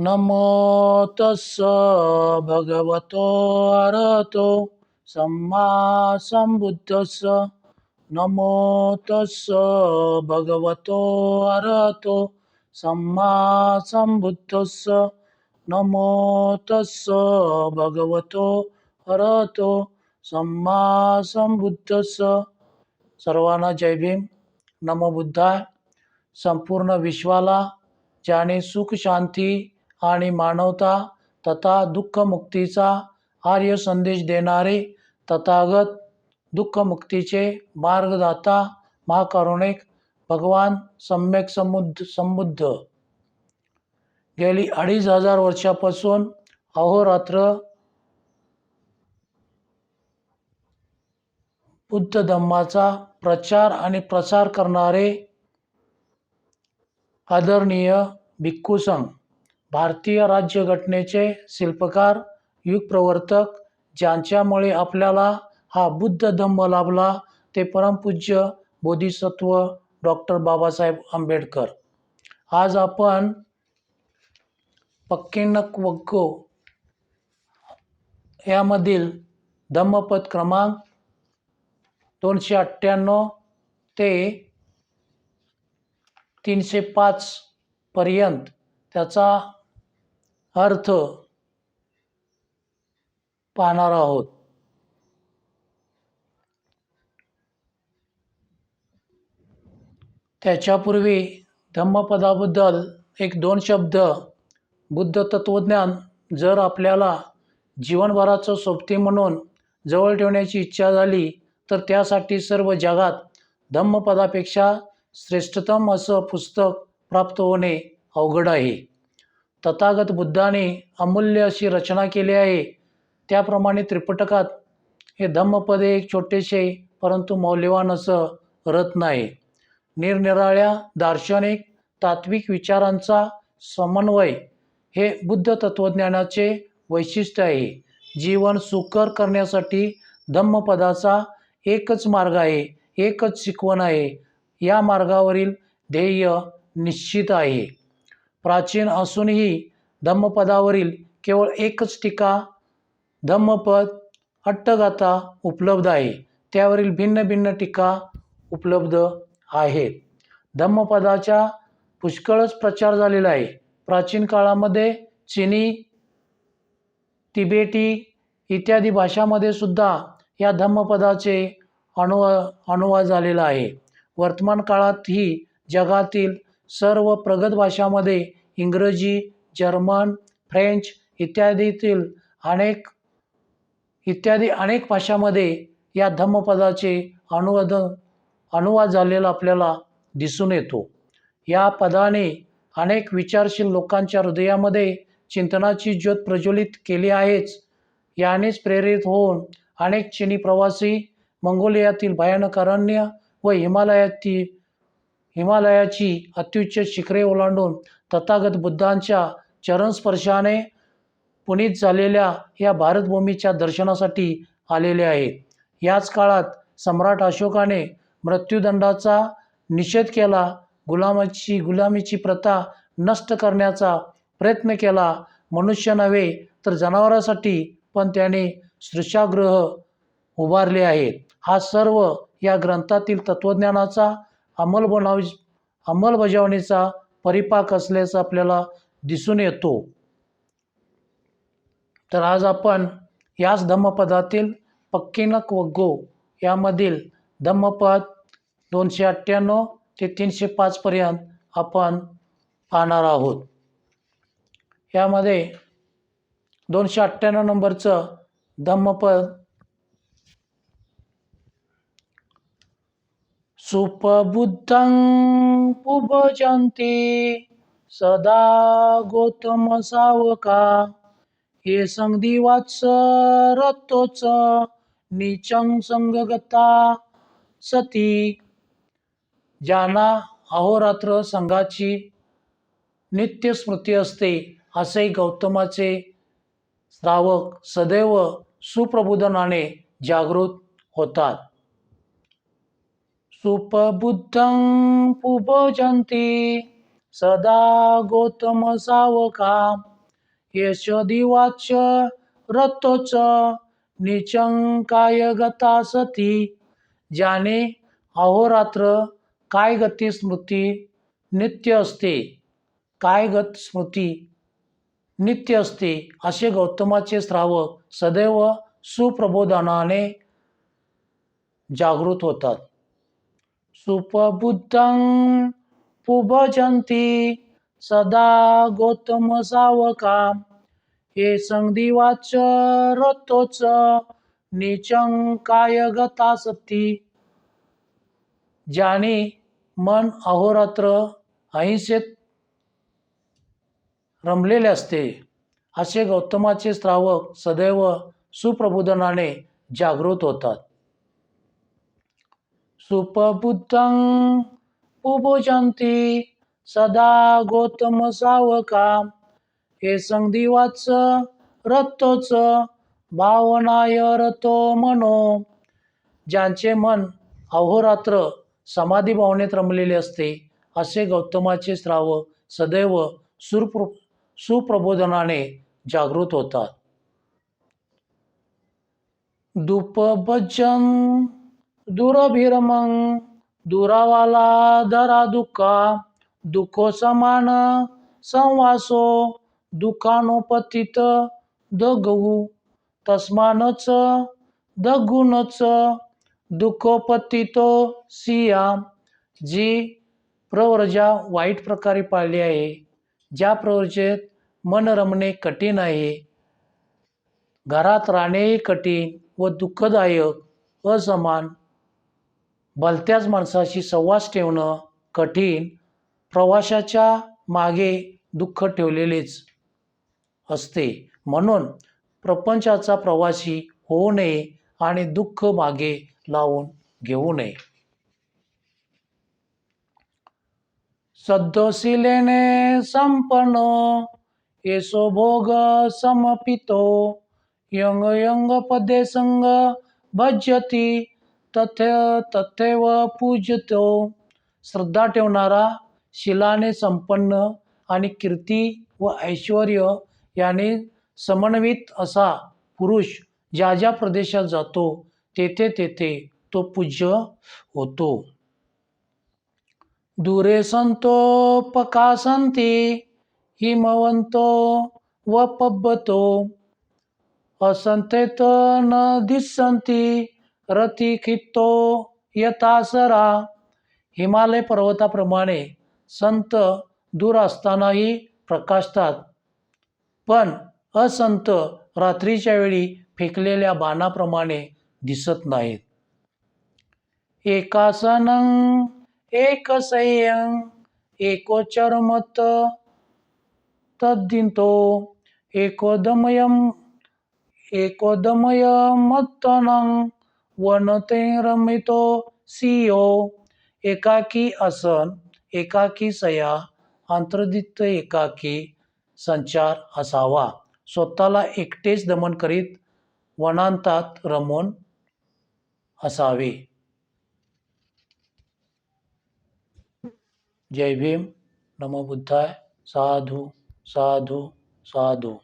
नमो तस्स भगवतो अरहतो सम्मा संबुद्धस्स नमो तस्स भगवतो अरहतो सम्मा संबुद्धस्स नमो तस्स भगवतो अरहतो सम्मा संबुद्धस्स सर्वांना जय भीम। नमो बुद्धाय। संपूर्ण विश्वाला ज्याने सुख शांती आणि मानवता तथा दुःखमुक्तीचा आर्य संदेश देणारे तथागत दुःखमुक्तीचे मार्गदाता महाकरुणिक भगवान सम्यक समुद्ध संबुद्ध. गेली अडीच हजार वर्षापासून अहोरात्र बुद्ध धम्माचा प्रचार आणि प्रसार करणारे आदरणीय भिक्खू संघ भारतीय राज्यघटनेचे शिल्पकार युगप्रवर्तक ज्यांच्यामुळे आपल्याला हा बुद्ध धम्म लाभला ते परमपूज्य बोधिसत्व डॉक्टर बाबासाहेब आंबेडकर. आज आपण पक्किनक्वग्गो यामधील धम्मपद क्रमांक दोनशे अठ्ठ्याण्णव ते तीनशे पाच पर्यंत त्याचा अर्थ पाहणार आहोत. त्याच्यापूर्वी धम्मपदाबद्दल एक दोन शब्द बुद्ध तत्वज्ञान जर आपल्याला जीवनभराचं सोबती म्हणून जवळ ठेवण्याची इच्छा झाली तर त्यासाठी सर्व जगात धम्मपदापेक्षा श्रेष्ठतम असं पुस्तक प्राप्त होणे अवघड आहे. तथागत बुद्धाने अमूल्य अशी रचना केली आहे. त्याप्रमाणे त्रिपटकात हे धम्मपदे एक छोटेसे परंतु मौल्यवान असं रत्न आहे. निरनिराळ्या दार्शनिक तात्विक विचारांचा समन्वय हे बुद्ध तत्त्वज्ञानाचे वैशिष्ट्य आहे. जीवन सुकर करण्यासाठी धम्मपदाचा एकच मार्ग आहे एकच शिकवण आहे. या मार्गावरील ध्येय निश्चित आहे. प्राचीन असूनही धम्मपदावरील केवळ एकच टीका धम्मपद अट्टगाथा उपलब्ध आहे. त्यावरील भिन्न भिन्न टीका उपलब्ध आहेत. धम्मपदाच्या पुष्कळच प्रचार झालेला आहे. प्राचीन काळामध्ये चिनी तिबेटी इत्यादी भाषामध्ये सुद्धा या धम्मपदाचे अनुवा अनुवाद झालेला आहे. वर्तमान काळातही जगातील सर्व प्रगत भाषामध्ये इंग्रजी जर्मन फ्रेंच इत्यादीतील अनेक इत्यादी अनेक भाषामध्ये या धम्मपदाचे अनुवाद अनुवाद झालेला आपल्याला दिसून येतो. या पदाने अनेक विचारशील लोकांच्या हृदयामध्ये चिंतनाची ज्योत प्रज्वलित केली आहेच. यानेच प्रेरित होऊन अनेक चिनी प्रवासी मंगोलियातील भयानक अरण्य व हिमालयातील हिमालयाची अत्युच्च शिखरे ओलांडून तथागत बुद्धांच्या चरणस्पर्शाने पुनीत झालेल्या या भारतभूमीच्या दर्शनासाठी आलेले आहेत याच काळात सम्राट अशोकाने मृत्यूदंडाचा निषेध केला. गुलामाची गुलामीची प्रथा नष्ट करण्याचा प्रयत्न केला. मनुष्य नव्हे तर जनावरासाठी पण त्याने सृषागृह उभारले आहेत. हा सर्व या ग्रंथातील तत्त्वज्ञानाचा अंमलबनाव अंमलबजावणीचा परिपाक असल्याचं आपल्याला दिसून येतो. तर आज आपण याच धम्मपदातील पक्किनक वग्गो यामधील धम्मपद दोनशे अठ्ठ्याण्णव ते तीनशे पाचपर्यंत आपण पाहणार आहोत. यामध्ये दोनशे अठ्ठ्याण्णव नंबरचं धम्मपद सुपबुद्धं पुभजन्ति सदा गौतम सावका हे संधिवाच रतोच निचंग संगगता सती। ज्यांना अहोरात्र संघाची नित्य स्मृती असते असे गौतमाचे श्रावक सदैव सुप्रबोधनाने जागृत होतात। सुपबुद्धं पुभजन्ति सदा गौतम सावका यश दिवाच रतोच निचंकाय गता सती। ज्याने अहोरात्र काय गती स्मृती नित्य असते। काय गत स्मृती नित्य असते असे गौतमाचे श्रावक सदैव सुप्रबोधनाने जागृत होतात। सुपबुद्धं पुभजंती सदा गौतम सावका हे संधिवाच रतोच निचं काय गता सती। ज्याने मन अहोरात्र अहिंसेत रमलेले असते असे गौतमाचे श्रावक सदैव सुप्रबोधनाने जागृत होतात। सुपबुद्धं पुभोजंती सदा गौतम सावका हे संधिवाच रतोच भावनाय रतो मनो। ज्यांचे मन अहोरात्र समाधी भावनेत रमलेले असते असे गौतमाचे श्राव सदैव सुरप्र सुप्रबोधनाने जागृत होतात. दुपभजन दुरभिरमं दुरावाला दरा दुःखा दुःखो समान संवासो दुःखानोपतित दगवू तस्मानच दगुनच दुःखोपतितो सिया जी प्रवर्जा वाईट प्रकारे पाळली आहे ज्या प्रवर्जेत मन रमणे कठीण आहे. घरात राहणेही कठीण व दुःखदायक असमान भलत्याच माणसाशी संवास ठेवणं कठीण प्रवाशाच्या मागे दुःख ठेवलेलेच असते. म्हणून प्रपंचाचा प्रवासी होऊ नये आणि दुःख मागे लावून घेऊ नये. सद्दोशिलेने संपन्न येसो भोग समपितो यंग यंग पदे संग भजती तथे तथैव पूजतो श्रद्धा ठेवणारा शिलाने संपन्न आणि कीर्ती व ऐश्वर याने समन्वित असा पुरुष ज्या ज्या प्रदेशात जातो तेथे तेथे तो पूज्य होतो. दुरे संतो पकासंती हिमवंतो व पब्बतो असंतेत न दिसंती रतिखितो यथासरा. हिमालय पर्वताप्रमाणे संत दूर असतानाही प्रकाशतात. पण असंत रात्रीच्या वेळी फेकलेल्या बाणाप्रमाणे दिसत नाहीत. एकासनं एकसय्यं एकोचरमत तद्दिंतो एकोदमयम एकोदमयमत्तनं वनते रमितो सियो एकाकी आसन एकाकी सया आंतरदित्त एकाकी संचार असावा. स्वतःला एकटेच दमन करीत वनांतात रमून असावे. जय भीम. नमो बुद्धाय. साधू साधू साधू.